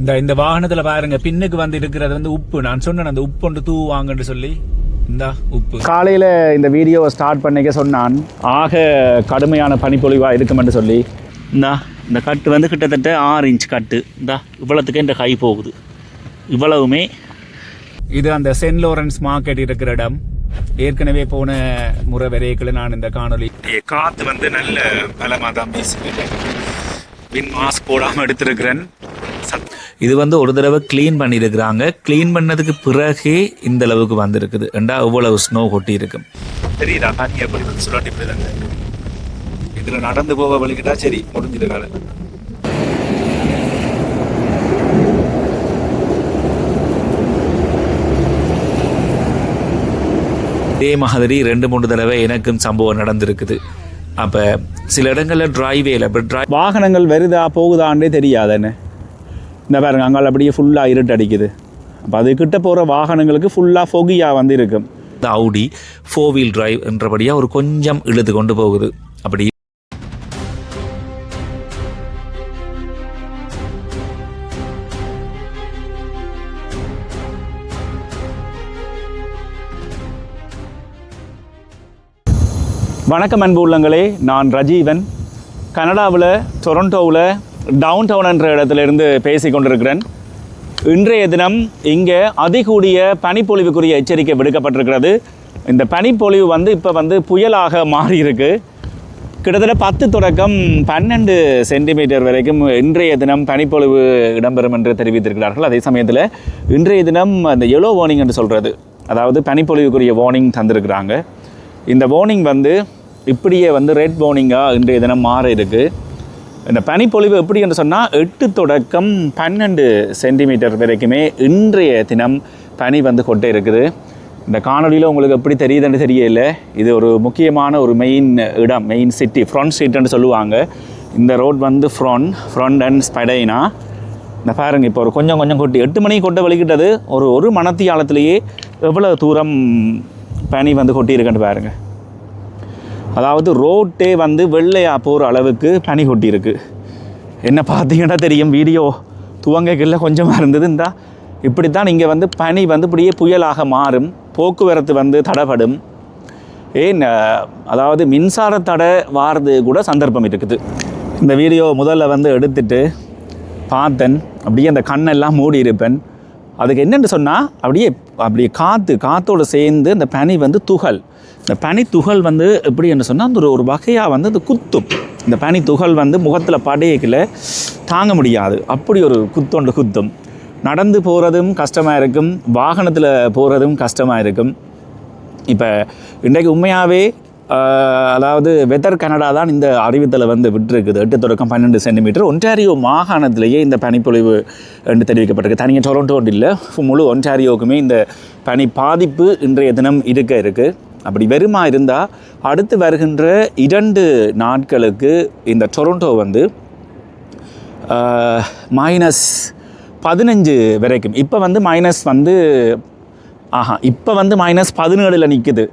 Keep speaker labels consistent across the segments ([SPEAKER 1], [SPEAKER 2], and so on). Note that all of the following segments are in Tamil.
[SPEAKER 1] இந்த இந்த வாகனத்துல பாருங்க பின்னுக்கு வந்து இருக்கிறது வந்து உப்பு. நான் சொன்னேன் அந்த உப்பு ஒன்று தூவாங்கன்னு சொல்லி. இந்த உப்பு. காலையில் இந்த வீடியோவை ஸ்டார்ட் பண்ணிக்க சொன்னான். ஆக கடுமையான பனிப்பொழிவாக இருக்குமென்று சொல்லி. இந்தா இந்த கட்டு வந்து கிட்டத்தட்ட ஆறு இன்ச் கட்டு. இந்தா இவ்வளோத்துக்கு இந்த கை போகுது. இவ்வளவுமே இது அந்த சென்ட் லோரன்ஸ் மார்க்கெட் இருக்கிற இடம். ஏற்கனவே போன முறை வரைக்குள்ள நான் இந்த காணொலி காத்து வந்து நல்ல பலமாக தான் வீசுது வின் மாஸ்க் போடாமல் எடுத்திருக்கிறேன். இது வந்து ஒரு தடவை க்ளீன் பண்ணியிருக்கிறாங்க. க்ளீன் பண்ணதுக்கு பிறகே இந்த அளவுக்கு வந்திருக்குது. ஏண்டா இவ்வளவு ஸ்னோ கொட்டி இருக்கும் தெரியுதா? தண்ணி எப்படி வந்து சுழட்டி போயிருந்தாங்க இதில் நடந்து போக வழிகிட்டா சரி முடிஞ்சிது வேலை. இதே மாதிரி ரெண்டு மூணு தடவை எனக்கும் சம்பவம் நடந்திருக்குது. அப்போ சில இடங்களில் டிரைவேல இப்போ ட்ரை வாகனங்கள் வருதா போகுதான்றே தெரியாதுன்னு. இந்த பாருங்க அங்கால அப்படியே ஃபுல்லாக இருட்டு அடிக்குது. அப்போ அது கிட்ட போகிற வாகனங்களுக்கு ஃபுல்லாக ஃபொகியாக வந்து இருக்கும் இந்த அவுடி ஃபோர் வீல் டிரைவ் என்றபடியாக ஒரு கொஞ்சம் இழுத்து கொண்டு போகுது. அப்படி வணக்கம் அன்பு உள்ளங்களே நான் ரஜீவன். கனடாவில் டொரண்டோவில் டவுன் டவுன் என்ற இடத்திலிருந்து பேசி கொண்டிருக்கிறேன். இன்றைய தினம் இங்கே அதிகூடிய பனிப்பொழிவுக்குரிய எச்சரிக்கை விடுக்கப்பட்டிருக்கிறது. இந்த பனிப்பொழிவு வந்து இப்போ வந்து புயலாக மாறியிருக்கு. கிட்டத்தட்ட பத்து தொடக்கம் பன்னெண்டு சென்டிமீட்டர் வரைக்கும் இன்றைய தினம் பனிப்பொழிவு இடம்பெறும் என்று தெரிவித்திருக்கிறார்கள். அதே சமயத்தில் இன்றைய தினம் அந்த எல்லோ வார்னிங் என்று சொல்கிறது அதாவது பனிப்பொழிவுக்குரிய வார்னிங் தந்திருக்கிறாங்க. இந்த வார்னிங் வந்து இப்படியே வந்து ரெட் வார்னிங்காக இன்றைய தினம் மாற இருக்குது இந்த பனிப்பொழிவு எப்படி என்று சொன்னால் எட்டு தொடக்கம் பன்னெண்டு சென்டிமீட்டர் வரைக்குமே இன்றைய தினம் பனி வந்து கொட்டே இருக்குது. இந்த காணொலியில் உங்களுக்கு எப்படி தெரியுதுன்னு தெரியல. இது ஒரு முக்கியமான ஒரு மெயின் இடம் மெயின் சிட்டி ஃப்ரண்ட் ஸ்ட்ரீட்னு சொல்லுவாங்க. இந்த ரோட் வந்து ஃப்ரண்ட் ஃப்ரண்ட் அண்ட் ஸ்படைனா இந்த பாருங்க இப்போ ஒரு கொஞ்சம் கொஞ்சம் கொட்டி எட்டு மணிக்கு கொட்ட வலிக்கிட்டது. ஒரு ஒரு மனத்தியாலத்திலேயே எவ்வளோ தூரம் பனி வந்து கொட்டியிருக்குன்னு பாருங்கள் அதாவது ரோட்டே வந்து வெள்ளையா போகிற அளவுக்கு பனி கொட்டியிருக்கு. என்ன பார்த்தீங்கன்னா தெரியும் வீடியோ துவங்கக்குள்ள கொஞ்சமாக இருந்தது. இப்படி தான் இங்கே வந்து பனி வந்து இப்படியே புயலாக மாறும். போக்குவரத்து வந்து தடைப்படும் ஏன் அதாவது மின்சார தடை வாரது கூட சந்தர்ப்பம் இருக்குது. இந்த வீடியோ முதல்ல வந்து எடுத்துட்டு பார்த்தன். அப்படியே அந்த கண்ணெல்லாம் மூடி இருப்பேன் அதுக்கு என்னென்னு சொன்னால் அப்படியே அப்படியே காற்று காற்றோடு சேர்ந்து அந்த பனி வந்து துகள். இந்த பனி துகள் வந்து எப்படி என்ன சொன்னால் அந்த ஒரு ஒரு வகையாக வந்து அது குத்தும். இந்த பனி துகள் வந்து முகத்தில் படையக்கில் தாங்க முடியாது. அப்படி ஒரு குத்தொண்டு குத்தும். நடந்து போகிறதும் கஷ்டமாக இருக்கும். வாகனத்தில் போகிறதும் கஷ்டமாக இருக்கும். இப்போ இன்றைக்கு உண்மையாகவே அதாவது வெதர் கனடா தான் இந்த அறிவித்தலை வந்து விட்டுருக்குது. எட்டு தொடக்கம் பன்னெண்டு சென்டிமீட்டர் ஒன்டாரியோ மாகாணத்திலேயே இந்த பனிப்பொழிவு என்று தெரிவிக்கப்பட்டிருக்கு. தனியாக டொரண்டோ இல்லை. முழு ஒன்டாரியோவுக்குமே இந்த பனி பாதிப்பு இன்றைய தினம் இருக்க இருக்குது அப்படி வெறுமா இருந்தால் அடுத்து வருகின்ற இரண்டு நாட்களுக்கு இந்த டொரண்டோ வந்து மைனஸ் பதினஞ்சு வரைக்கும். இப்போ வந்து மைனஸ் வந்து ஆஹா இப்போ வந்து மைனஸ் பதினேழில் நிற்குது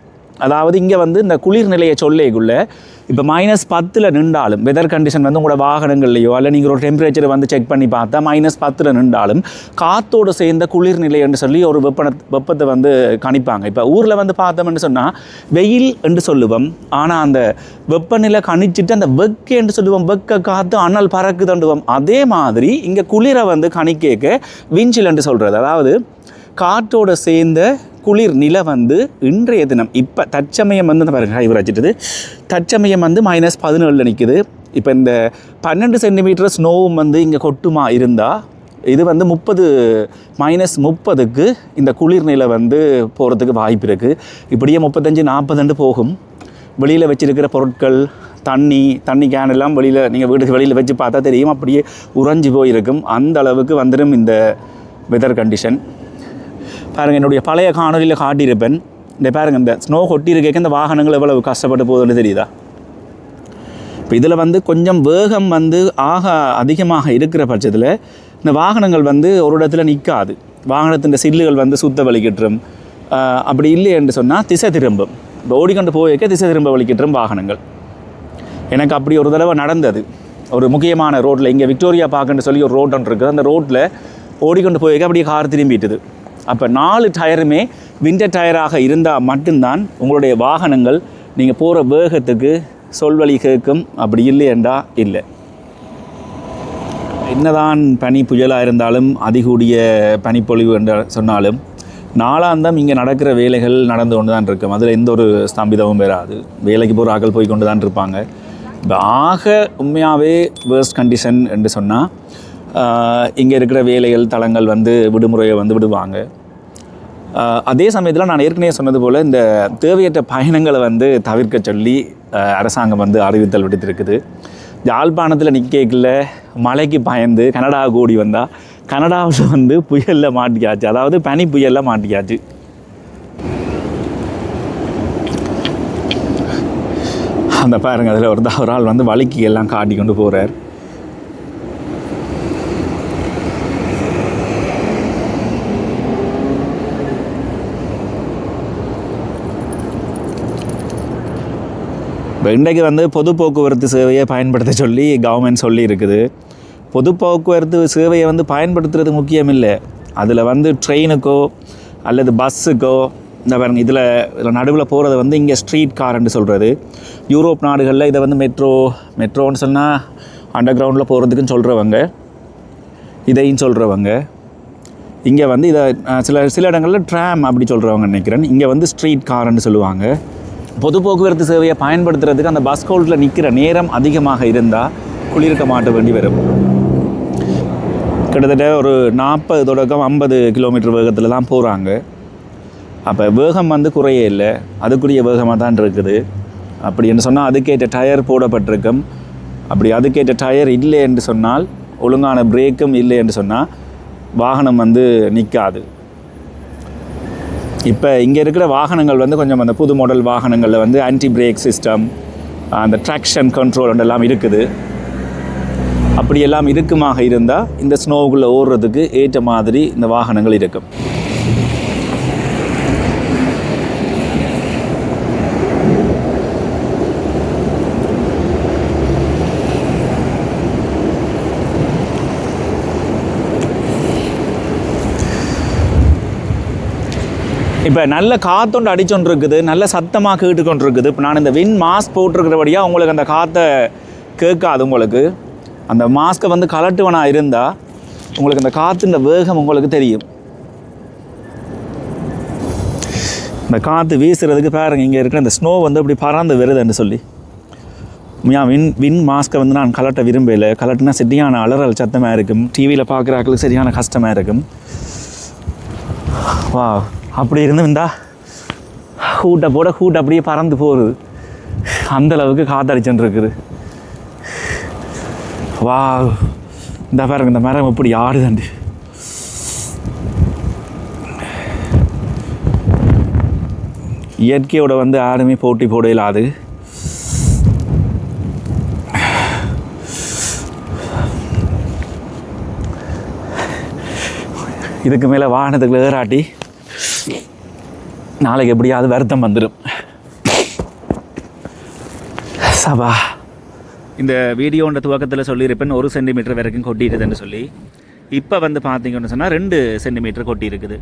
[SPEAKER 1] அதாவது இங்கே வந்து இந்த குளிர்நிலையை நிலையை இப்போ மைனஸ் பத்தில் நின்றாலும் வெதர் கண்டிஷன் வந்து உங்களோட வாகனங்கள்லையோ அல்ல நீங்கள் ஒரு டெம்பரேச்சர் வந்து செக் பண்ணி பார்த்தா மைனஸ் பத்தில் நின்றாலும் காத்தோடு சேர்ந்த குளிர்நிலை என்று சொல்லி ஒரு வெப்பன வெப்பத்தை வந்து கணிப்பாங்க. இப்போ ஊரில் வந்து பார்த்தோம்னு சொன்னால் வெயில் என்று சொல்லுவோம். ஆனால் அந்த வெப்பநிலை கணிச்சிட்டு அந்த வெக்க என்று சொல்லுவோம். வெக்க காற்று அனல் பறக்கு தண்டுவோம் அதே மாதிரி இங்கே குளிரை வந்து கணிக்கேக்க விஞ்சில் என்று சொல்கிறது அதாவது காற்றோட சேர்ந்த குளிர் நிலை வந்து இன்றைய தினம் இப்போ தற்சமயம் வந்து பாருங்க இவர் வச்சுட்டது தற்சமயம் வந்து மைனஸ் பதினேழில் நிற்குது இப்போ இந்த பன்னெண்டு சென்டிமீட்டர் ஸ்னோவும் வந்து இங்கே கொட்டுமா இருந்தால் இது வந்து முப்பது மைனஸ் முப்பதுக்கு இந்த குளிர் நிலை வந்து போகிறதுக்கு வாய்ப்பு இருக்குது இப்படியே முப்பத்தஞ்சு நாற்பதுண்டு போகும். வெளியில் வச்சுருக்கிற பொருட்கள் தண்ணி தண்ணி கேன் எல்லாம் வெளியில் நீங்கள் வீட்டுக்கு வெளியில் வச்சு பார்த்தா தெரியும் அப்படியே உறைஞ்சி போயிருக்கும். அந்த அளவுக்கு வந்துடும் இந்த வெதர் கண்டிஷன் பாருங்கள் என்னுடைய பழைய காணொலியில் காட்டியிருப்பேன். இந்த பாருங்கள் இந்த ஸ்னோ கொட்டி இருக்க இந்த வாகனங்கள் எவ்வளவு கஷ்டப்பட்டு போகுதுன்னு தெரியுதா? இப்போ இதில் வந்து கொஞ்சம் வேகம் வந்து ஆக அதிகமாக இருக்கிற பட்சத்தில் இந்த வாகனங்கள் வந்து ஒரு இடத்துல நிற்காது வாகனத்தின் சில்லுகள் வந்து சுத்த வலிக்கிட்டுரும் அப்படி இல்லை என்று சொன்னால் திசை திரும்பும். இப்போ ஓடிக்கொண்டு போயிருக்க திசை திரும்ப வலிக்கிட்டுரும் வாகனங்கள். எனக்கு அப்படி ஒரு தடவை நடந்தது. ஒரு முக்கியமான ரோட்டில் இங்கே விக்டோரியா பார்க்குன்னு சொல்லி ஒரு ரோட் ஒன்று இருக்குது. அந்த ரோட்டில் ஓடிக்கொண்டு போயிருக்க அப்படியே கார் திரும்பிட்டுது. அப்போ நாலு டயருமே விண்டர் டயராக இருந்தால் மட்டும்தான் உங்களுடைய வாகனங்கள் நீங்கள் போகிற வேகத்துக்கு சொல்வழி கேட்கும் அப்படி இல்லையென்றா இல்லை. என்னதான் பனி புயலாக இருந்தாலும் அதிகூடிய பனிப்பொழிவு என்று சொன்னாலும் நாளாந்தம் இங்கே நடக்கிற வேலைகள் நடந்து கொண்டு தான் இருக்கும். அதில் எந்த ஒரு ஸ்தம்பிதமும் வராது. வேலைக்கு போகிற ஆக்கள் போய் கொண்டு தான் இருப்பாங்க. இப்போ ஆக உண்மையாகவே வேர்ஸ்ட் கண்டிஷன் என்று சொன்னால் இங்கே இருக்கிற வேலைகள் தளங்கள் வந்து விடுமுறையை வந்து விடுவாங்க. அதே சமயத்தில் நான் ஏற்கனவே சொன்னது போல் இந்த தேவையற்ற பயணங்களை வந்து தவிர்க்க சொல்லி அரசாங்கம் வந்து அறிவித்தல் விடுத்திருக்குது. யாழ்ப்பாணத்தில் நிற்கல மலைக்கு பயந்து கனடா கூடி வந்தால் கனடாவில் வந்து புயலில் மாட்டிக்காச்சு அதாவது பனி புயலில் மாட்டிக்காச்சு அந்த பாருங்கள் அதில் ஒரு ஒரு ஆள் வந்து வலிக்கு எல்லாம் காட்டி கொண்டு போகிறார் இப்போ இன்றைக்கு வந்து பொது போக்குவரத்து சேவையை பயன்படுத்த சொல்லி கவர்மெண்ட் சொல்லி இருக்குது பொது போக்குவரத்து சேவையை வந்து பயன்படுத்துறது முக்கியம் இல்லை அதில் வந்து ட்ரெயினுக்கோ அல்லது பஸ்ஸுக்கோ இந்த பாருங்க இதில் இதில் நடுவில் போகிறது வந்து இங்கே ஸ்ட்ரீட் கார்ன்னு சொல்கிறது யூரோப் நாடுகளில் இதை வந்து மெட்ரோ மெட்ரோன்னு சொன்னால் அண்டர் கிரவுண்டில் போகிறதுக்குன்னு சொல்கிறவங்க இதையும் சொல்கிறவங்க இங்கே வந்து இதை சில சில இடங்களில் ட்ராம் அப்படி சொல்கிறவங்க நினைக்கிறேன். இங்கே வந்து ஸ்ட்ரீட் கார்ன்னு சொல்லுவாங்க. பொது போக்குவரத்து சேவையை பயன்படுத்துறதுக்கு அந்த பஸ் ஹோல்டில் நிற்கிற நேரம் அதிகமாக இருந்தால் குளிர்க்க மாட்ட வேண்டி வரும். கிட்டத்தட்ட ஒரு நாற்பது தொடக்கம் ஐம்பது கிலோமீட்டர் வேகத்தில் தான் போகிறாங்க அப்போ வேகம் வந்து குறையே இல்லை. அதுக்குரிய வேகமாக தான் இருக்குது அப்படின்னு சொன்னால் அதுக்கேற்ற டயர் போடப்பட்டிருக்கும். அப்படி அதுக்கேற்ற டயர் இல்லை என்று சொன்னால் ஒழுங்கான பிரேக்கும் இல்லை என்று சொன்னால் வாகனம் வந்து நிற்காது இப்போ இங்கே இருக்கிற வாகனங்கள் வந்து கொஞ்சம் அந்த புது மாடல் வாகனங்களில் வந்து ஆன்டி பிரேக் சிஸ்டம் அந்த ட்ராக்ஷன் கண்ட்ரோல் எல்லாம் இருக்குது. அப்படியெல்லாம் இருக்குமாக இருந்தால் இந்த ஸ்னோவுக்குள்ளே ஓடுறதுக்கு ஏற்ற மாதிரி இந்த வாகனங்கள் இருக்கும். இப்போ நல்ல காத்தொண்டு அடிச்சொன்று இருக்குது நல்ல சத்தமாக கேட்டுக்கொண்டு இருக்குது இப்போ நான் இந்த வின் மாஸ்க் போட்டிருக்கிறபடியாக உங்களுக்கு அந்த காற்றை கேட்காது உங்களுக்கு. அந்த மாஸ்க்கை வந்து கலட்டுவனாக இருந்தால் உங்களுக்கு அந்த காற்றுன்ற வேகம் உங்களுக்கு தெரியும். இந்த காற்று வீசுறதுக்கு பாருங்க இங்கே இருக்கிற இந்த ஸ்னோ வந்து அப்படி பறந்து வருதுன்னு சொல்லி. ஏன் வின் வின் மாஸ்க்கை வந்து நான் கலட்ட விரும்பல. கலட்டினா சரியான அலறல் சத்தமாக இருக்கும். டிவியில் பார்க்குறாக்களுக்கு சரியான கஷ்டமாக இருக்கும். வா. அப்படி இருந்து இந்தா கூட்டை போட கூட்டை அப்படியே பறந்து போகுது. அந்தளவுக்கு காத்தடிச்சுட்டு இருக்குது. வா இந்த பாருங்க இந்த மரம் எப்படி ஆடுதாண்டு. இயற்கையோட வந்து யாருமே போட்டி போட இல்லாது இதுக்கு மேலே வாகனத்துக்குள்ள ஏறாட்டி நாளைக்கு எப்படியாவது வருத்தம் வந்துடும் சபா. இந்த வீடியோன்ற துவக்கத்தில் சொல்லியிருப்பேன் ஒரு சென்டிமீட்டர் வரைக்கும் கொட்டிடுதுன்னு சொல்லி. இப்போ வந்து பார்த்தீங்கன்னு சொன்னால் ரெண்டு சென்டிமீட்டர் கொட்டி இருக்குது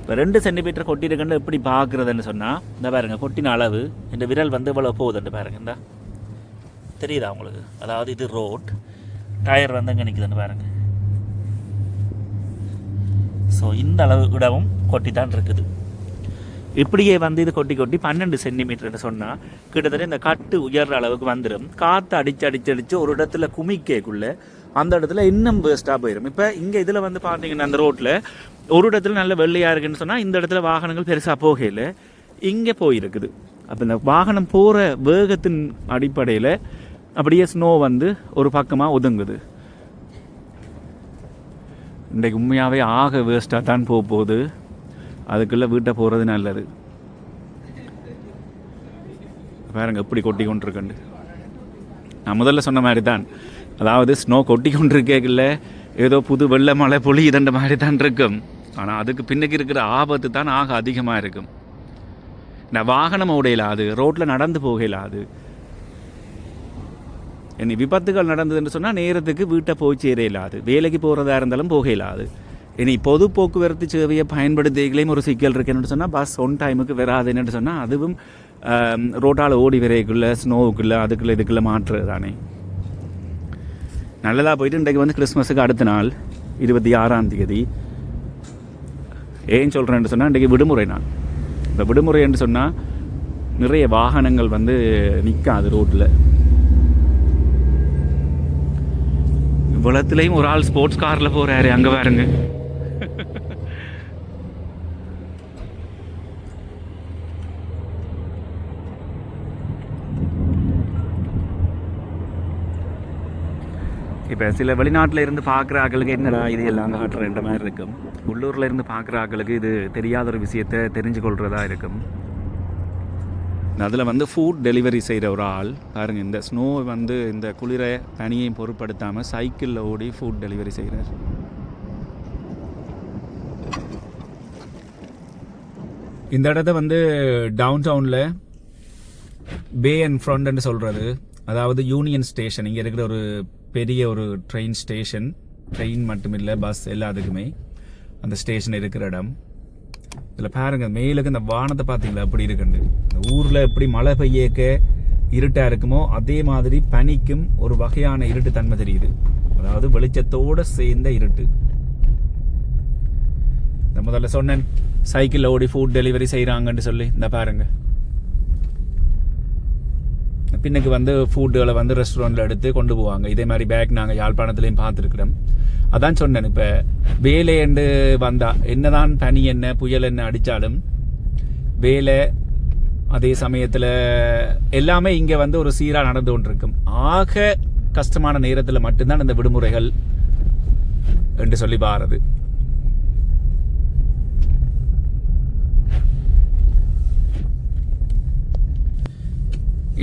[SPEAKER 1] இப்போ ரெண்டு சென்டிமீட்டர் கொட்டி இருக்குன்னு எப்படி பார்க்குறதுன்னு சொன்னால் இந்த பாருங்க கொட்டின அளவு இந்த விரல் வந்து இவ்வளோ போகுதுன்னு பாருங்க இந்த. தெரியுதா உங்களுக்கு? அதாவது இது ரோட் டயர் வந்து அங்கே நிற்குதுன்னு பாருங்க. ஸோ இந்த அளவு விடவும் கொட்டி தான் இருக்குது. இப்படியே வந்து இது கொட்டி கொட்டி பன்னெண்டு சென்டிமீட்டர்னு சொன்னால் கிட்டத்தட்ட இந்த கட்டு உயர்ற அளவுக்கு வந்துடும் காற்று அடிச்சு அடிச்சு அடித்து ஒரு இடத்துல குமிக்கக்குள்ளே அந்த இடத்துல இன்னும் வேஸ்ட்டாக போயிடும் இப்போ இங்கே இதில் வந்து பார்த்தீங்கன்னா அந்த ரோட்டில் ஒரு இடத்துல நல்ல வெள்ளையாக இருக்குன்னு சொன்னால் இந்த இடத்துல வாகனங்கள் பெருசாக போகையில் இங்கே போயிருக்குது. அப்போ இந்த வாகனம் போகிற வேகத்தின் அடிப்படையில் அப்படியே ஸ்னோ வந்து ஒரு பக்கமாக ஒதுங்குது. இன்றைக்கு உண்மையாகவே ஆக வேஸ்ட்டாக தான் போக போகுது. அதுக்குள்ளே வீட்டை போகிறது நல்லது. பாருங்க எப்படி கொட்டி கொண்டிருக்கண்டு நான் முதல்ல சொன்ன மாதிரி தான் அதாவது ஸ்னோ கொட்டி கொண்டிருக்கல ஏதோ புது வெள்ள மழை பொழியுதுன்ற மாதிரி தான் இருக்கும். ஆனால் அதுக்கு பின்னுக்கு இருக்கிற ஆபத்து தான் ஆக அதிகமாக இருக்கும். நான் வாகனம் உடையலாது ரோட்டில் நடந்து போகலாது இனி விபத்துகள் நடந்ததுன்னு சொன்னால் நேரத்துக்கு வீட்டை போய் சேர இல்லாது வேலைக்கு போகிறதா இருந்தாலும் போக இல்லாது இனி பொது போக்குவரத்து சேவையை பயன்படுத்திகளையும் ஒரு சிக்கல் இருக்குன்னு சொன்னால் பஸ் ஒன் டைமுக்கு வராதுன்னு சொன்னால் அதுவும் ரோட்டால் ஓடி விரைக்குள்ளே ஸ்னோவுக்குள்ளே அதுக்குள்ளே இதுக்குள்ளே மாற்றுறது தானே. நல்லதாக போயிட்டு இன்றைக்கு வந்து கிறிஸ்மஸுக்கு அடுத்த நாள் இருபத்தி ஆறாம் தேதி. ஏன் சொல்கிறேன்னு சொன்னால் இன்றைக்கு விடுமுறை நாள். இந்த விடுமுறை என்று சொன்னால் நிறைய வாகனங்கள் வந்து நிற்காது ரோட்டில் இவ்வளத்துலேயும் ஒரு ஆள் ஸ்போர்ட்ஸ் காரில் போகிறாரு அங்கே பாருங்க. இப்போ சில வெளிநாட்டில் இருந்து பார்க்குற ஆட்களுக்கு என்னடா இது எல்லாம் காட்டுறன்ற மாதிரி இருக்கும். உள்ளூரில் இருந்து பார்க்குற ஆட்களுக்கு இது தெரியாத ஒரு விஷயத்தை தெரிஞ்சு கொள்றதா இருக்கும் அதில் வந்து ஃபுட் டெலிவரி செய்கிற ஒரு ஆள். பாருங்க இந்த ஸ்னோ வந்து இந்த குளிரை பனியையும் பொருட்படுத்தாமல் சைக்கிளில் ஓடி ஃபுட் டெலிவரி செய்கிறார் இந்த இடத்த வந்து டவுன் டவுனில் பே அண்ட் ஃப்ரண்ட்னு சொல்கிறது அதாவது யூனியன் ஸ்டேஷன் இங்கே இருக்கிற ஒரு பெரிய ஒரு ட்ரெயின் ஸ்டேஷன் ட்ரெயின் மட்டும் இல்லை பஸ் எல்லாத்துக்குமே அந்த ஸ்டேஷன் இருக்கிற இடம். இதில் பாருங்க மேலுக்கு இந்த வானத்தை பார்த்தீங்களா? அப்படி இருக்குண்டு இந்த ஊரில் எப்படி மழை பெய்யக்க இருட்டாக இருக்குமோ அதே மாதிரி பனிக்கும் ஒரு வகையான இருட்டு தன்மை தெரியுது. அதாவது வெளிச்சத்தோடு சேர்ந்த இருட்டு. இந்த முதல்ல சொன்னேன் சைக்கிளில் ஓடி ஃபுட் டெலிவரி செய்கிறாங்கன்னு சொல்லி இந்த பாருங்கள் பின்னுக்கு வந்து ஃபுட்டுகளை வந்து ரெஸ்டாரண்ட்டில் எடுத்து கொண்டு போவாங்க. இதே மாதிரி பேக் நாங்கள் யாழ்ப்பாணத்துலேயும் பார்த்துருக்குறோம். அதான் சொன்னேன் இப்போ என்று வந்தால் என்னதான் பனி என்ன புயல் என்ன அடித்தாலும் வேலை அதே சமயத்தில் எல்லாமே இங்கே வந்து ஒரு சீராக நடந்து கொண்டிருக்கும். ஆக கஷ்டமான நேரத்தில் மட்டும்தான் இந்த விடுமுறைகள் என்று சொல்லி பாரது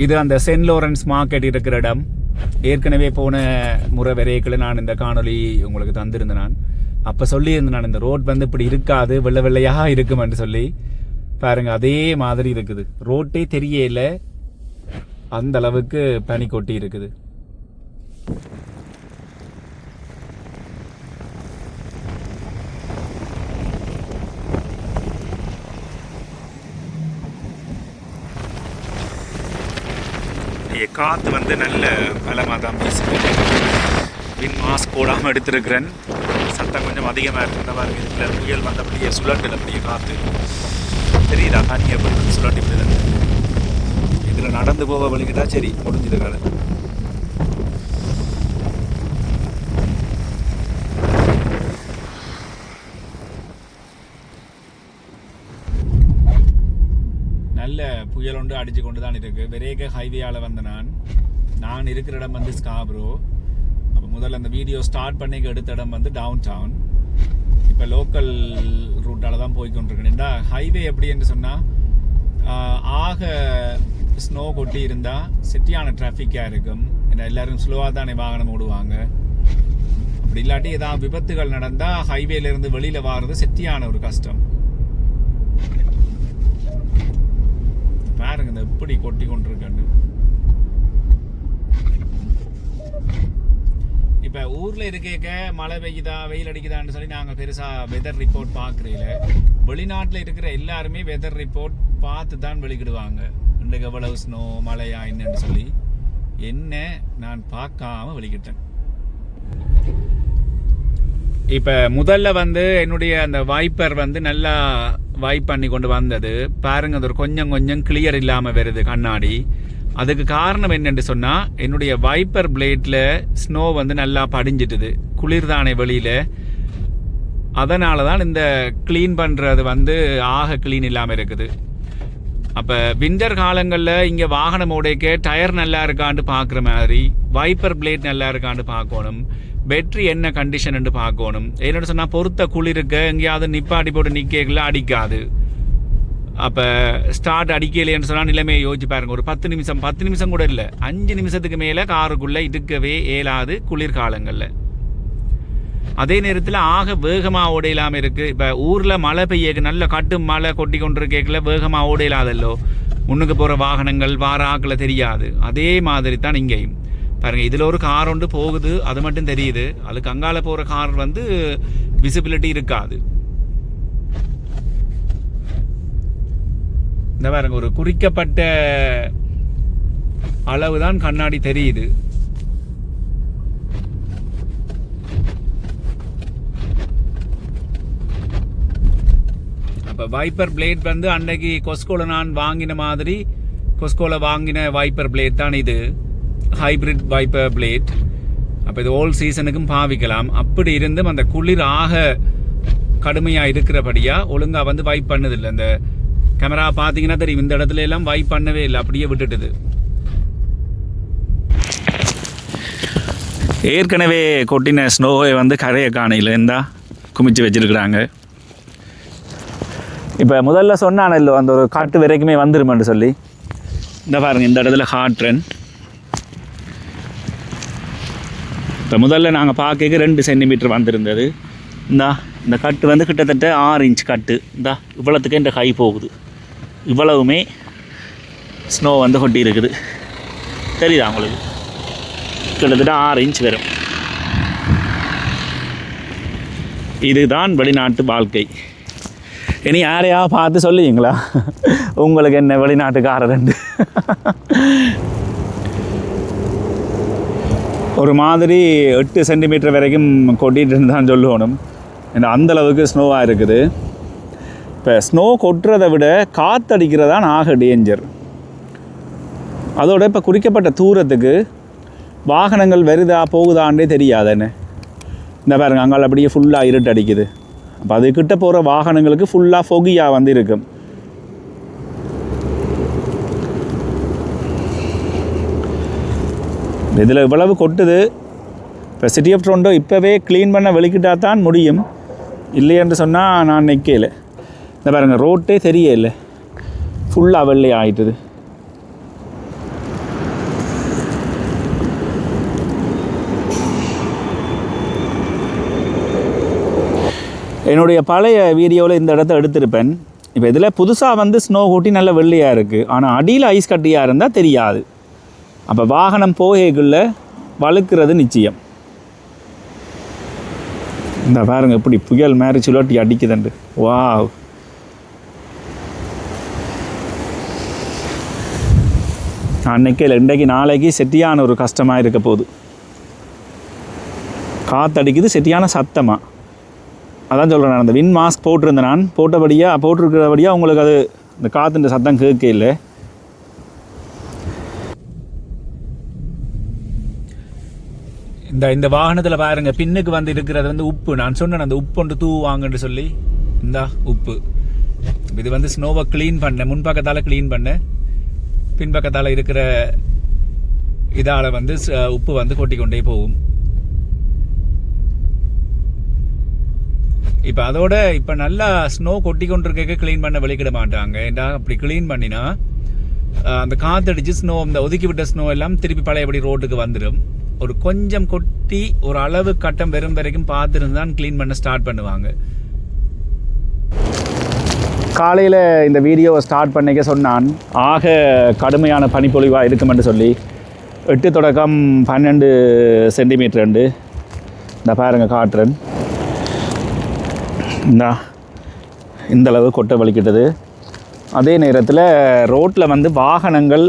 [SPEAKER 1] இது அந்த சென்ட் லோரன்ஸ் மார்க்கெட் இருக்கிற இடம். ஏற்கனவே போன முறை வரைக்குள்ள நான் இந்த காணொலி உங்களுக்கு தந்திருந்தேன் நான். அப்போ சொல்லியிருந்தேன் நான் இந்த ரோட் வந்து இப்படி இருக்காது வெள்ளை வெள்ளையாக இருக்குமென்று சொல்லி. பாருங்க அதே மாதிரி இருக்குது. ரோட்டே தெரியல. அந்த அளவுக்கு பனி கொட்டி இருக்குது. காற்று வந்து நல்ல பலமாக தான் பேசுது. வின் மாஸ்க் போடாமல் எடுத்திருக்கிறேன். சத்தம் கொஞ்சம் அதிகமாக இருக்கிற மாதிரி இதில் புயல் வந்தபடியே சுழட்டுது அப்படியே காற்று தெரியுதா தண்ணி எப்படி வந்து சுழட்டி இதில் நடந்து போக வழிக்கிட்டா சரி முடிஞ்சது காலம். நல்ல புயல் ஒன்று அடிச்சு கொண்டு தான் இருக்கு. வெரேக ஹைவேயால் வந்த நான். நான் இருக்கிற இடம் வந்து ஸ்காப்ரோ அப்போ முதல்ல அந்த வீடியோ ஸ்டார்ட் பண்ணி எடுத்த இடம் வந்து டவுன் டவுன் இப்போ லோக்கல் ரூட்டால் தான் போய் கொண்டிருக்கேன்டா ஹைவே எப்படி என்று சொன்னால் ஆக ஸ்னோ கொட்டி இருந்தால் சிட்டியான டிராஃபிக்காக இருக்கும். ஏன்னா எல்லாரும் ஸ்லோவாக தானே வாகனம் ஓடுவாங்க. அப்படி இல்லாட்டி ஏதாவது விபத்துகள் நடந்தால் ஹைவேலேருந்து வெளியில் வாரது செட்டியான ஒரு கஷ்டம். பாருங்க இந்த எப்படி கொட்டி கொண்டிருக்கான்னு. இப்போ ஊரில் இருக்க மழை பெய்யுதா வெயில் அடிக்குதான்னு சொல்லி நாங்கள் பெருசாக வெதர் ரிப்போர்ட் பார்க்குறீல வெளிநாட்டில் இருக்கிற எல்லாருமே வெதர் ரிப்போர்ட் பார்த்து தான் வெளிக்கிடுவாங்க இன்றைக்கு எவ்வளவு ஸ்னோ மழையா என்னன்னு சொல்லி. என்ன நான் பார்க்காம வெளிக்கிட்டேன் இப்போ முதல்ல வந்து என்னுடைய அந்த வாய்ப்பர் வந்து நல்லா வைப் பண்ணி கொண்டு வந்தது. பாருங்க அது ஒரு கொஞ்சம் கொஞ்சம் கிளியர் இல்லாமல் வருது கண்ணாடி. அதுக்கு காரணம் என்னென்று சொன்னால் என்னுடைய வைப்பர் பிளேட்டில் ஸ்னோ வந்து நல்லா படிஞ்சிட்டுது. குளிர்தானே வெளியில். அதனால தான் இந்த க்ளீன் பண்ணுறது வந்து ஆக க்ளீன் இல்லாமல் இருக்குது. அப்போ விண்டர் காலங்களில் இங்கே வாகனம் ஓடைக்க டயர் நல்லா இருக்கான்னு பார்க்குற மாதிரி வைப்பர் பிளேட் நல்லா இருக்கான்னு பார்க்கணும் பெட்ரி என்ன கண்டிஷன் பார்க்கணும். என்னென்னு சொன்னால் பொறுத்த குளிருக்கு எங்கேயாவது நிப்பாடி போட்டு நிற்கல அடிக்காது. அப்போ ஸ்டார்ட் அடிக்கலைன்னு சொன்னால் நிலைமையை யோசிச்சு பாருங்கள் ஒரு பத்து நிமிஷம் பத்து நிமிஷம் கூட இல்லை அஞ்சு நிமிஷத்துக்கு மேலே காருக்குள்ளே இருக்கவே இயலாது குளிர்காலங்களில். அதே நேரத்தில் ஆக வேகமாக ஓட இல்லாமல் இருக்குது இப்போ ஊரில் மழை பெய்யக்கு நல்ல கட்டு மழை கொட்டி கொண்டு வேகமாக ஓடையிலாதல்லோ முன்னுக்கு போகிற வாகனங்கள் வார ஆக்கில் தெரியாது. அதே மாதிரி தான் இங்கேயும். பாருங்கள் இதில் ஒரு கார் ஒன்று போகுது அது மட்டும் தெரியுது. அதுக்கு அங்கால போகிற கார் வந்து விசிபிலிட்டி இருக்காது. இந்த பாருங்க ஒரு குறிக்கப்பட்ட அளவு தான் கண்ணாடி தெரியுது. இப்போ வைப்பர் பிளேட் வந்து அன்னைக்கு கொஸ்கோல நான் வாங்கின மாதிரி கொஸ்கோல வாங்கின வைப்பர் பிளேட் தான் இது. ஹைபிரிட் வைப்பர் பிளேட் அப்போ இது ஓல் சீசனுக்கும் பாவிக்கலாம். அப்படி இருந்தும் அந்த குளிர் ஆக கடுமையாக இருக்கிறபடியாக ஒழுங்காக வந்து வைப் பண்ணதில்லை. அந்த கேமரா பார்த்தீங்கன்னா தெரியும் இந்த இடத்துல எல்லாம் வைப் பண்ணவே இல்லை. அப்படியே விட்டுட்டுது. ஏற்கனவே கொட்டின ஸ்னோவை வந்து கரையை காணையில் இருந்தால் குமிச்சு வச்சிருக்கிறாங்க. இப்போ முதல்ல இல்லை அந்த ஒரு காட்டு வரைக்குமே வந்துருமான்னு சொல்லி. இந்த பாருங்க இந்த இடத்துல காட்டுறேன் இப்போ முதல்ல நாங்கள் பார்க்க ரெண்டு சென்டிமீட்டர் வந்திருந்தது. இந்தா இந்த கட்டு வந்து கிட்டத்தட்ட ஆறு இன்ச் கட்டு. இந்தா இவ்வளோத்துக்கு இந்த கை போகுது. இவ்வளவுமே ஸ்னோ வந்து கொட்டி இருக்குது தெரியுதா உங்களுக்கு? கிட்டத்தட்ட ஆறு இன்ச் வரும். இதுதான் வெளிநாட்டு வாழ்க்கை. இனி யாரையா பார்த்து சொல்லுவீங்களா? உங்களுக்கு என்ன வெளிநாட்டுக்காரர் ஒரு மாதிரி எட்டு சென்டிமீட்டர் வரைக்கும் கொட்டிகிட்டு தான் சொல்லணும் ஏன்னா அந்த அளவுக்கு ஸ்னோவாக இருக்குது. இப்போ ஸ்னோ கொட்டுறதை விட காத்தடிக்கிறதான் ஆக டேஞ்சர் அதோட இப்போ குறிக்கப்பட்ட தூரத்துக்கு வாகனங்கள் வருதா போகுதான்றே தெரியாதுன்னு இந்த பாருங்க அங்கால் அப்படியே ஃபுல்லாக இருட்டு அடிக்குது அப்போ அதுக்கிட்ட போகிற வாகனங்களுக்கு ஃபுல்லாக ஃபொகியாக வந்து இருக்கும் இதில் இவ்வளவு கொட்டுது. இப்போ சிட்டி ஆஃப் டொரண்டோ இப்போவே க்ளீன் பண்ண வெளிக்கிட்டா தான் முடியும். இல்லையென்று சொன்னால் நான் நிற்கல இந்த பாருங்கள் ரோட்டே தெரியல. ஃபுல்லாக வெள்ளை ஆகிட்டுது என்னுடைய பழைய வீடியோவில் இந்த இடத்த எடுத்திருப்பேன். இப்போ இதில் புதுசாக வந்து ஸ்னோ கூட்டி நல்ல வெள்ளையாக இருக்குது ஆனால் அடியில் ஐஸ் கட்டியாக இருந்தால் தெரியாது. அப்போ வாகனம் போகைக்குள்ளே வழுக்கிறது நிச்சயம். இந்த பாருங்க இப்படி புயல் மாதிரி சுழட்டி அடிக்குதுண்டு. வாவ் அன்னைக்கு இல்லை இன்றைக்கு நாளைக்கு செட்டியான ஒரு கஷ்டமாக இருக்க போகுது. காத்தடிக்குது செட்டியான சத்தமாக அதான் சொல்கிறேன் நான் அந்த வின் மாஸ்க் போட்டிருந்தேன் நான். போட்டபடியாக போட்டிருக்கிறபடியாக உங்களுக்கு அது இந்த காற்றுன்ற சத்தம் கேட்க இல்லை. இந்த இந்த வாகனத்தில் பாருங்கள் பின்னுக்கு வந்து இருக்கிறது வந்து உப்பு. நான் சொன்னேன் அந்த உப்பு ஒன்று தூவாங்கன்னு சொல்லி. இந்தா உப்பு. இது வந்து ஸ்னோவை க்ளீன் பண்ணேன். முன்பக்கத்தால் க்ளீன் பண்ணேன். பின்பக்கத்தால் இருக்கிற இதால் வந்து ச- உப்பு வந்து கொட்டிக்கொண்டே போகும். இப்போ அதோட இப்போ நல்லா ஸ்னோ கொட்டி கொண்டிருக்க க்ளீன் பண்ண வெளிக்கிட மாட்டாங்க. ஏன்டா அப்படி க்ளீன் பண்ணினா அந்த காத்தடிச்சு ஸ்னோ இந்த ஒதுக்கி விட்ட ஸ்னோ எல்லாம் திருப்பி பழையபடி ரோட்டுக்கு வந்துடும் ஒரு கொஞ்சம் கொட்டி ஒரு அளவு கட்டம் வெறும் வரைக்கும் பார்த்துருந்து தான் க்ளீன் பண்ண ஸ்டார்ட் பண்ணுவாங்க. காலையில் இந்த வீடியோவை ஸ்டார்ட் பண்ணிக்க சொன்னான். ஆக கடுமையான பனிப்பொழிவாக இருக்குமென்று சொல்லி எட்டு தொடக்கம் பன்னெண்டு சென்டிமீட்டர் ரெண்டு. இந்த பாருங்க காட்டுறேன் இந்தா இந்த அளவு கொட்டை வலிக்கிட்டது. அதே நேரத்தில் ரோட்டில் வந்து வாகனங்கள்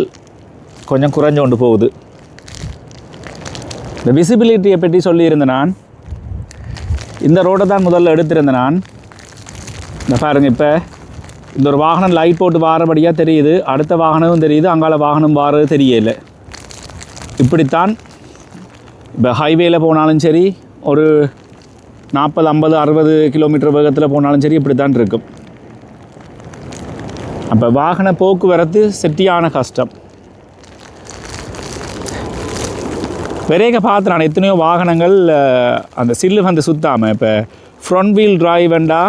[SPEAKER 1] கொஞ்சம் குறைஞ்சு கொண்டு போகுது. இந்த விசிபிலிட்டியை பற்றி சொல்லியிருந்தேன் நான் இந்த ரோட்டை தான் முதல்ல எடுத்திருந்தேன் நான். இந்த பாருங்கள் இப்போ இந்த ஒரு வாகனம் லைட் போட்டு வாரபடியாக தெரியுது அடுத்த வாகனமும் தெரியுது அங்கால வாகனம் வாரது தெரியல. இப்படித்தான் இப்போ ஹைவேயில் போனாலும் சரி ஒரு நாற்பது ஐம்பது அறுபது கிலோமீட்டர் வேகத்தில் போனாலும் சரி இப்படி தான் இருக்கும். அப்போ வாகன போக்குவரத்து செட்டியான கஷ்டம். விரைக பார்த்து நான் எத்தனையோ வாகனங்கள் அந்த சில்லு வந்து சுற்றாமல் இப்போ ஃப்ரண்ட் வீல் டிரைவண்டா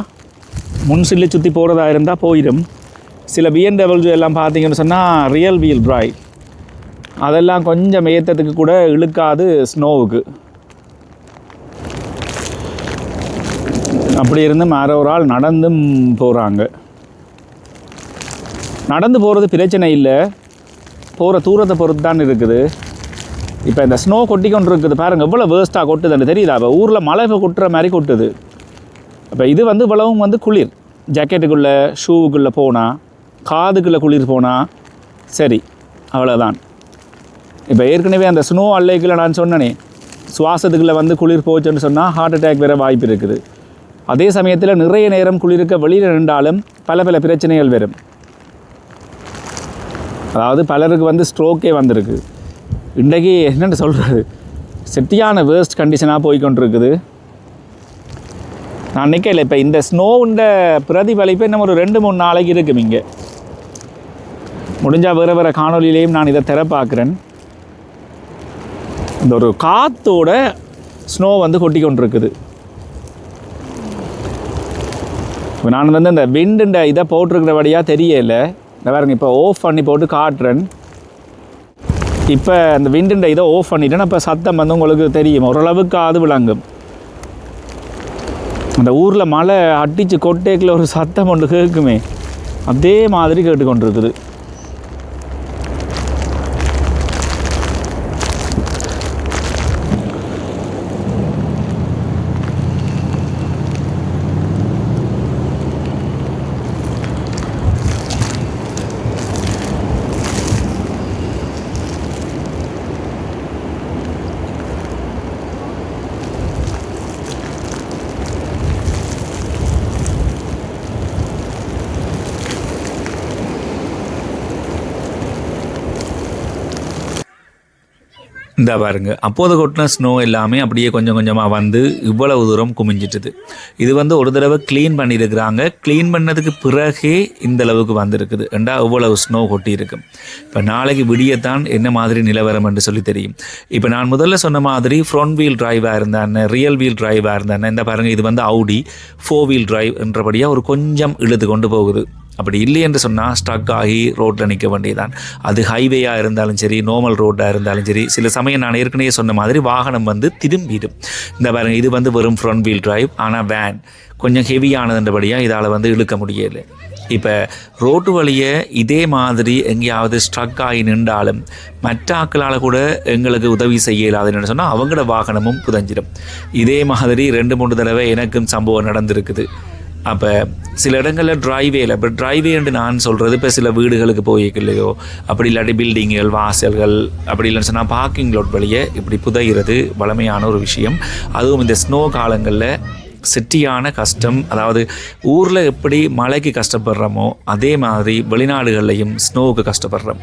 [SPEAKER 1] முன் சில்லு சுற்றி போகிறதா இருந்தால் போயிடும் சில பிஎன்டபிள்யூ எல்லாம் பார்த்தீங்கன்னு சொன்னால் ரியல் வீல் டிரைவ் அதெல்லாம் கொஞ்சம் ஏற்றத்துக்கு கூட இழுக்காது ஸ்னோவுக்கு அப்படி இருந்து யாரோ ஒரு ஆள் நடந்தும் போகிறாங்க நடந்து போகிறது பிரச்சனை இல்லை. போகிற தூரத்தை பொறுத்து தான் இருக்குது. இப்போ இந்த ஸ்னோ கொட்டி கொண்டு இருக்குது பாருங்க எவ்வளோ வேஸ்ட்டாக கொட்டுதுன்னு தெரியுதா? இப்போ ஊரில் மழை கொட்டுற மாதிரி கொட்டுது. அப்போ இது வந்து இவ்வளவும் வந்து குளிர். ஜாக்கெட்டுக்குள்ளே ஷூவுக்குள்ளே போனால் காதுக்குள்ளே குளிர் போனால் சரி அவ்வளோதான் இப்போ ஏற்கனவே அந்த ஸ்னோ அல்லைக்குள்ளே நான் சொன்னனே சுவாசத்துக்குள்ளே வந்து குளிர் போச்சுன்னு சொன்னால் ஹார்ட் அட்டாக் வேறு வாய்ப்பு இருக்குது. அதே சமயத்தில் நிறைய நேரம் குளிர்க்க வெளியில் நின்றாலும் பல பல பிரச்சனைகள் வரும். அதாவது பலருக்கு வந்து ஸ்ட்ரோக்கே வந்திருக்கு. இன்றைக்கு என்னென்னு சொல்கிறது செட்டியான வேர்ஸ்ட் கண்டிஷனாக போய்கொண்டிருக்குது நான் நினைக்கல இப்போ இந்த ஸ்னோவுண்ட பிரதிபலிப்பு இன்னும் ஒரு ரெண்டு மூணு நாளைக்கு இருக்கும் இங்கே. முடிஞ்சால் வேறு வேறு காணொலியிலையும் நான் இதை திற பார்க்குறேன் இந்த ஒரு காற்றோட ஸ்னோ வந்து கொட்டி கொண்டிருக்குது இப்போ நான் வந்து இந்த விண்டுண்ட இதை போட்டிருக்கிறபடியாக தெரியல. இந்த பாருங்க இப்போ ஆஃப் பண்ணி போட்டு காட்டுறேன். இப்போ அந்த விண்டுண்ட இதை ஆஃப் பண்ணிட்டேன் இப்போ சத்தம் வந்து உங்களுக்கு தெரியும். ஓரளவுக்கு அது விளங்கும். அந்த ஊரில் மழை அடித்து கொட்டேக்கில் ஒரு சத்தம் ஒன்று கேட்குமே. அதே மாதிரி கேட்டுக்கொண்டிருக்குது. இந்த பாருங்க. அப்போது கொட்டின ஸ்னோ எல்லாமே அப்படியே கொஞ்சம் கொஞ்சமாக வந்து இவ்வளவு தூரம் குமிஞ்சிட்டுது. இது வந்து ஒரு தடவை க்ளீன் பண்ணியிருக்கிறாங்க. க்ளீன் பண்ணதுக்கு பிறகே இந்த அளவுக்கு வந்திருக்குது. ரெண்டா இவ்வளவு ஸ்னோ கொட்டியிருக்கு? இப்போ நாளைக்கு விடியத்தான் என்ன மாதிரி நிலவரம் என்று சொல்லி தெரியும். இப்போ நான் முதல்ல சொன்ன மாதிரி ஃப்ரண்ட் வீல் டிரைவாக இருந்தான் ரியல் வீல் டிரைவாக இருந்தான் இந்த பாருங்கள் இது வந்து அவுடி ஃபோர் வீல் டிரைவ் என்றபடியாக ஒரு கொஞ்சம் இழுத்து கொண்டு போகுது. அப்படி இல்லை என்று சொன்னால் ஸ்டக் ஆகி ரோட்டில் நிற்க வேண்டியதான் அது ஹைவேயாக இருந்தாலும் சரி நார்மல் ரோட்டாக இருந்தாலும் சரி சில சமயம் நான் ஏற்கனவே சொன்ன மாதிரி வாகனம் வந்து திரும்பிடும். இந்த பாருங்கள் இது வந்து வெறும் ஃப்ரண்ட் வீல் டிரைவ் ஆனால் வேன் கொஞ்சம் ஹெவியானதுன்றபடியாக இதால் வந்து இழுக்க முடியலை. இப்போ ரோட்டு வழியை இதே மாதிரி எங்கேயாவது ஸ்ட்ரக் ஆகி நின்றாலும் மற்ற ஆக்களால் கூட எங்களுக்கு உதவி செய்யலாதுன்னு சொன்னால் அவங்களோட வாகனமும் புதஞ்சிடும். இதே மாதிரி ரெண்டு மூணு தடவை எனக்கும் சம்பவம் நடந்திருக்குது. அப்போ சில இடங்களில் டிரைவேல இப்போ டிரைவேன்னு நான் சொல்கிறது இப்போ சில வீடுகளுக்கு போய்க்கலையோ அப்படி இல்லாட்டி பில்டிங்குகள் வாசல்கள் அப்படி இல்லைன்னு சொன்னால் பார்க்கிங் லோட் வழியே இப்படி புதைகிறது வளமையான ஒரு விஷயம். அதுவும் இந்த ஸ்னோ காலங்களில் சிட்டியான கஷ்டம் அதாவது ஊரில் எப்படி மழைக்கு கஷ்டப்படுறோமோ அதே மாதிரி வெளிநாடுகள்லையும் ஸ்னோவுக்கு கஷ்டப்படுறோம்.